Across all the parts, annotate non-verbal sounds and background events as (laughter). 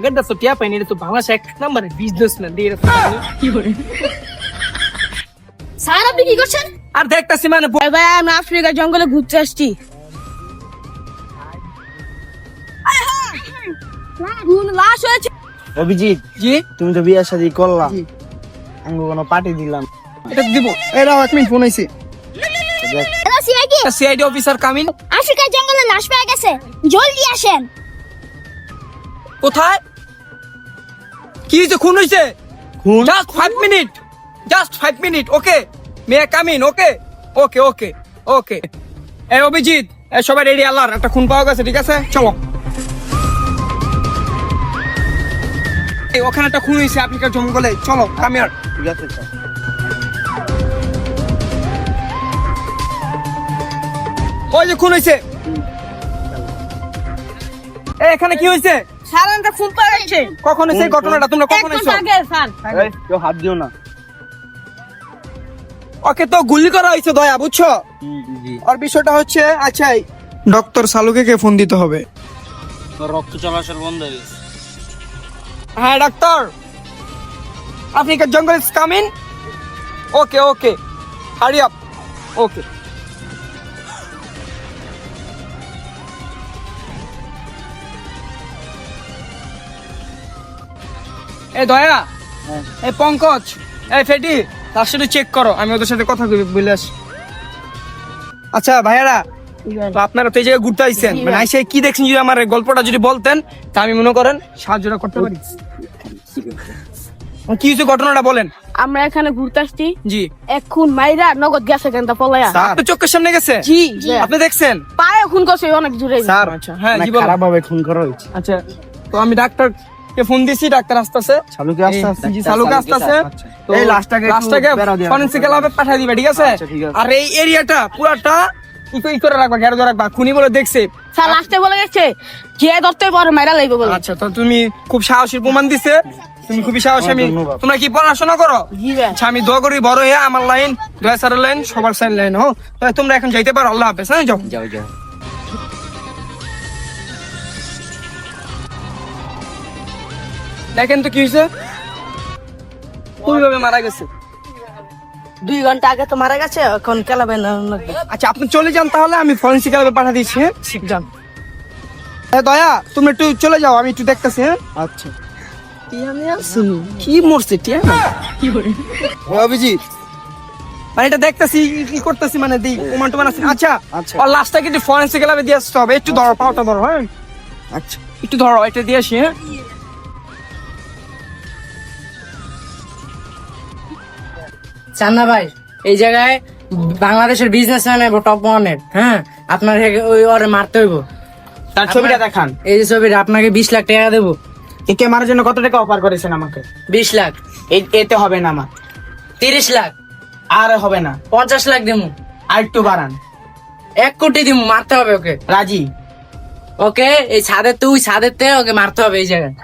আগের দা তো টিয়া পাইনি এটা তো বাংলাদেশ এক নাম্বার বিজনেসম্যান দিয়ে এরকম করে। স্যার আপনি কি করছেন? আর দেখতাছি মানে ভাই আমি আফ্রিকা জঙ্গলে ঘুরতে আসছি। লাশ হয়েছে। অভিজিৎ জি? তুমি তো বিয়ে শাদি করলা। আমি কোনো পার্টি দিলাম। এটা দিব। এরাও এক মিনিট ফোন আইছে। দেখ এটা CID CID officer coming Africa জঙ্গলে লাশ পাওয়া গেছে। জলদি আসেন। কোথায়? কি হয়েছে খুন হয়েছে just five minute just five minute okay may come in okay okay okay okay এ অভিজিৎ সবাই রেডি আল্লাহর একটা খুন পাওয়া গেছে ঠিক আছে? চলো। ওখানে একটা খুন হয়েছে আফ্রিকার জঙ্গলে। চলো কামিয়ার ঠিক আছে ওই যে খুন হয়েছে এখানে কি হয়েছে স্যার ফোন কখন হয়েছে ঘটনাটা তোমরা কখন হয়েছো স্যার। এই, কেউ হাত দিও না। ওকে তো গুলি করা হয়েছে দয়া বুঝছ? জি আর বিষয়টা হচ্ছে আচ্ছা ডক্টর সালুকে কে ফোন দিতে হবে? তোর রক্ত চলাচল বন্ধ হয়ে গেছে। হ্যাঁ ডাক্তার। আফ্রিকার জঙ্গল is coming okay okay. Hurry up okay. এ দয়া হ্যাঁ। এই পঙ্কজ এই ফেটি তার সাথে চেক করো আমি ওদের সাথে কথা কই বলে আসি। আচ্ছা ভাইয়ারা তো আপনারা তো এই জায়গায় ঘুরতে আইছেন মানে আইসে কি দেখছেন যদি আমার গল্পটা যদি বলতেন তা আমি মনে করেন সাহায্যটা করতে পারি। (laughs) কি হয়েছে ঘটনাটা বলেন। আমরা এখানে ঘুরতে আসছি। জি। এক খুন মাইরা নগদ গেছে কেন তা পলায়া। আপনার চোখের সামনে গেছে? জি আপনি দেখছেন? পায়ে খুন করছে অনেক জোরে। স্যার আচ্ছা, হ্যাঁ, জি খারাপ ভাবে খুন করা হয়েছে। আচ্ছা তো আমি ডাক্তারকে ফোন দিয়েছি ডাক্তার আসতেছে। শালুকে আসতেছে। তো এই লাশটাকে একটু লাশটাকে বেড়া দিয়ে ফরেনসিক ল্যাবে পাঠিয়ে দিবে ঠিক আছে? আচ্ছা, ঠিক আছে। আর এই এরিয়াটা পুরাটা ই করে- ই করে রাখবা ঘেরা রাখবা। খুনি বলে দেখছে। স্যার লাস্টে বলে গেছে। যে ধরতে পারো মাইরা লাগবে বলে। আচ্ছা তো তুমি খুব সাহসী প্রমাণ দিছে। তুমি খুবই সাহসী আমি তোমরা কি পড়াশোনা করো? আচ্ছা আমি দোয়া করি বড় হয়ে আমার লাইন দয়া স্যারের লাইন সবার সাইন লাইন হো? তোমরা এখন যাইতে পারো আল্লাহ হাফেজ। হ্যাঁ যাও। যাও যাও। দেখেন তো কি হয়েছে? কীভাবে মারা গেছে। দুই ঘণ্টা আগে তো মারা গেছে এখন কেলাবে না আচ্ছা আপনি চলে যান তাহলে আমি ফরেন্সিক ল্যাবে পাঠা দিচ্ছি হ্যাঁ? যান। হ্যাঁ দয়া তুমি একটু চলে যাও আমি একটু দেখতেছি হ্যাঁ? আচ্ছা। কি মরছে টিয়া? ওই অভিজিৎ। মানে এটা দেখতেছি কি করতেছি মানে দিই প্রমাণ টমান আছে। আচ্ছা আচ্ছা। আর লাস্টটা কিন্তু ফরেন্সিক ল্যাবে দিয়ে আসতে হবে একটু ধরো পাওটা ধরো হ্যাঁ? আচ্ছা। একটু ধরো এটা দিয়ে আসি হ্যাঁ? চান্না ভাই এই জায়গায় বাংলাদেশের বিজনেসম্যান টপ ওয়ানের হ্যাঁ? আপনার ওই ওরে মারতে হইব। তার ছবিটা দেখান। এই যে ছবিটা আপনাকে বিশ লাখ টাকা দেবো। একে মারার জন্য কত টাকা অফার করেছেন আমাকে? বিশ লাখ। এই এতে হবে না আমার। তিরিশ লাখ। আর হবে না। পঞ্চাশ লাখ দেবো। আর একটু বাড়ান। এক কোটি দিব মারতে হবে ওকে। রাজি? ওকে এই ছাদের তুই ছাদের তে ওকে মারতে হবে এই জায়গায়।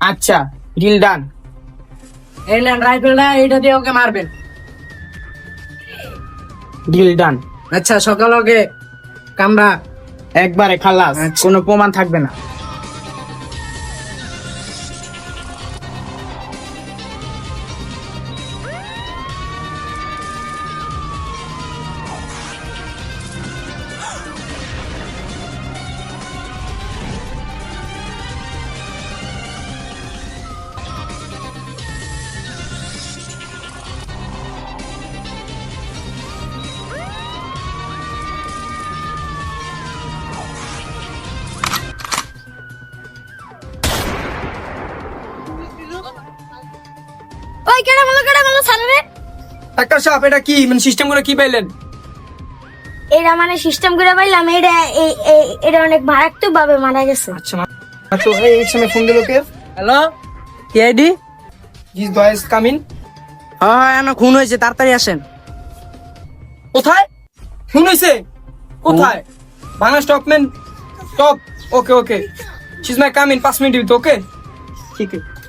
আচ্ছা ডিল ডান এই নেন রাইফেলটা এইটা দিয়ে ওকে মারবেন। ডিল ডান আচ্ছা সকাল কামরা একবারে খালাস আচ্ছা। কোনো প্রমাণ থাকবে না ওই কেডা কেডা বলো স্যার রে ডাক্তার সাহেব এটা কি? মানে সিস্টেম করে কি পাইলেন? এটা মানে সিস্টেম করে পাইলাম এটা এই- এই- এটা অনেক মারাত্মক ভাবে মারা গেছে। আচ্ছা তো এই এই সময় ফোন দিল কে? হ্যালো? কেডি ইজ কামিং হ্যাঁ হ্যাঁ এনো খুন হয়েছে তাড়াতাড়ি আসেন। কোথায়? ফোন হয়েছে কোথায়? Bangla স্টপম্যান stop okay okay she's my coming পাঁচ মিনিট ওকে ঠিক আছে।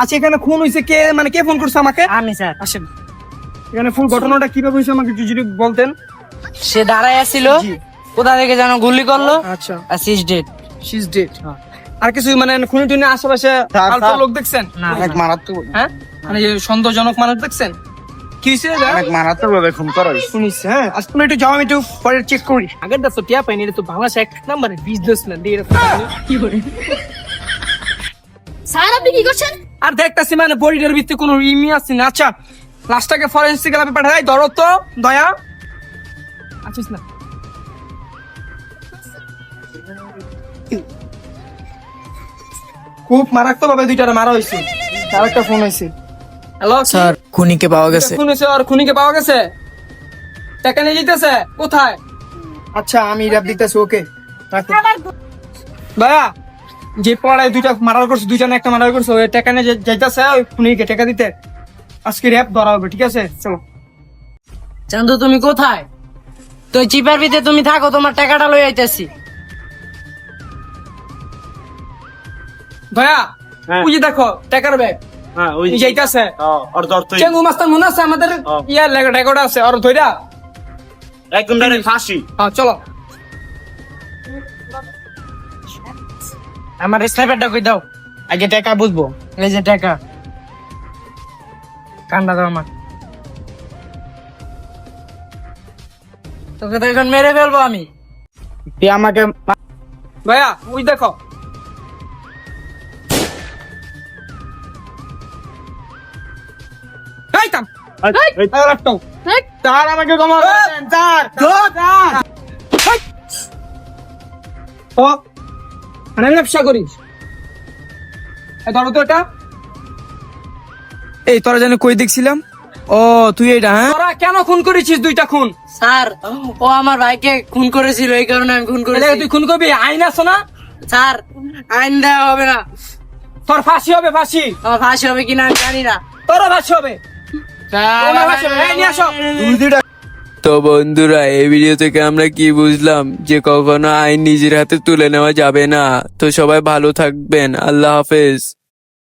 আচ্ছা এখানে খুন হয়েছে কে? মানে কে ফোন করছে আমাকে? আমি স্যার। আসেন। এখানে ফুল ঘটনাটা কীভাবে হয়েছে আমাকে একটু যদি বলতেন? সে দাঁড়ায় ছিল কোথা থেকে যেন গুলি করল। আচ্ছা। আর সিজ ডেট শিস ডেট আর কিছু মানে খুনি টুনি আশেপাশে আলতো লোক দেখছেন? না অনেক মারাত্মক। হ্যাঁ? মানে সন্দেহজনক মানুষ দেখছেন? কি হয়েছে এটা? অনেক মারাত্মক ভাবে খুন করা শুনিস হ্যাঁ। আজ তুমি একটু যাও আমি একটু পরে চেক করি। আগের তো টিয়া পাইনি এটা তো বাংলাদেশ এক নাম্বারে বিজনেসম্যান দিয়ে কি করে? স্যার আপনি কি করছেন? আর দেখতেছি মানে বডিটার ভিত্তি কোনো ইমি আছে না। আচ্ছা লাস্টটাকে ফরেন্সিক ল্যাবে পাঠাই ধরো তো দয়া। আছিস না? খুব মারাত্মক ভাবে দুইটারে মারা হয়েছে তার একটা ফোন হয়েছে হ্যালো স্যার খুনিকে পাওয়া গেছে। খুন হয়েছে আর খুনিকে পাওয়া গেছে? টাকা নিয়ে যেতেছে কোথায়? আচ্ছা আমি র্যাপ দিতেছি ওকে। দয়া যে পড়ায় দুইটা মারার করছে দুইটা না একটা মারার করছে ওই টাকা নিয়ে যে- যাইতেছে ওই খুনিকে টাকা দিতে। আজকে র্যাপ ধরা হবে ঠিক আছে? চলো। চান্দু তুমি কোথায়? তো চিপার ভিতরে তুমি থাকো তোমার টাকাটা লই আইতেছি। দয়া হ্যাঁ। ওই যে দেখো টাকার ব্যাগ হ্যাঁ ওই যাইতেছে। ওর ধরতেই চেঙ্গু মাস্তান মনে আছে আমাদের। ইয়ার রেকর্ড আছে আর ধইরা। একদম ডাইরেক্ট ফাঁসি। হ্যাঁ চলো। আমার স্নাইপারটা কই দাও? আগে টাকা বুঝব। এই যে টাকা। কান্ডা দাও আমার তোকে তো এখন মেরে ফেলব আমি। তুই আমাকে ভাইয়া ওই দেখো। তার আমাকে। ও মানে আমি ব্যবসা করিস। এই ধরো তো এটা। এই তোরা জানি কই দেখছিলাম? ও তুই এটা হ্যাঁ? তোরা কেন খুন করেছিস দুইটা খুন? স্যার ও আমার ভাইকে খুন করেছিল এই কারণে আমি খুন করেছি। তুই খুন করবি? আইন আছে না? স্যার আইন দেওয়া হবে না। তোর ফাঁসি হবে ফাঁসি। আমার ফাঁসি হবে কিনা আমি জানি না। তোরও ফাঁসি হবে। তোমার ফাঁসি হবে। নিয়ে আসো। তো বন্ধুরা, এই ভিডিও থেকে আমরা কি বুঝলাম? যে কখনো আইন নিজের হাতে তুলে নেওয়া যাবে না। তো সবাই ভালো থাকবেন। আল্লাহ হাফেজ।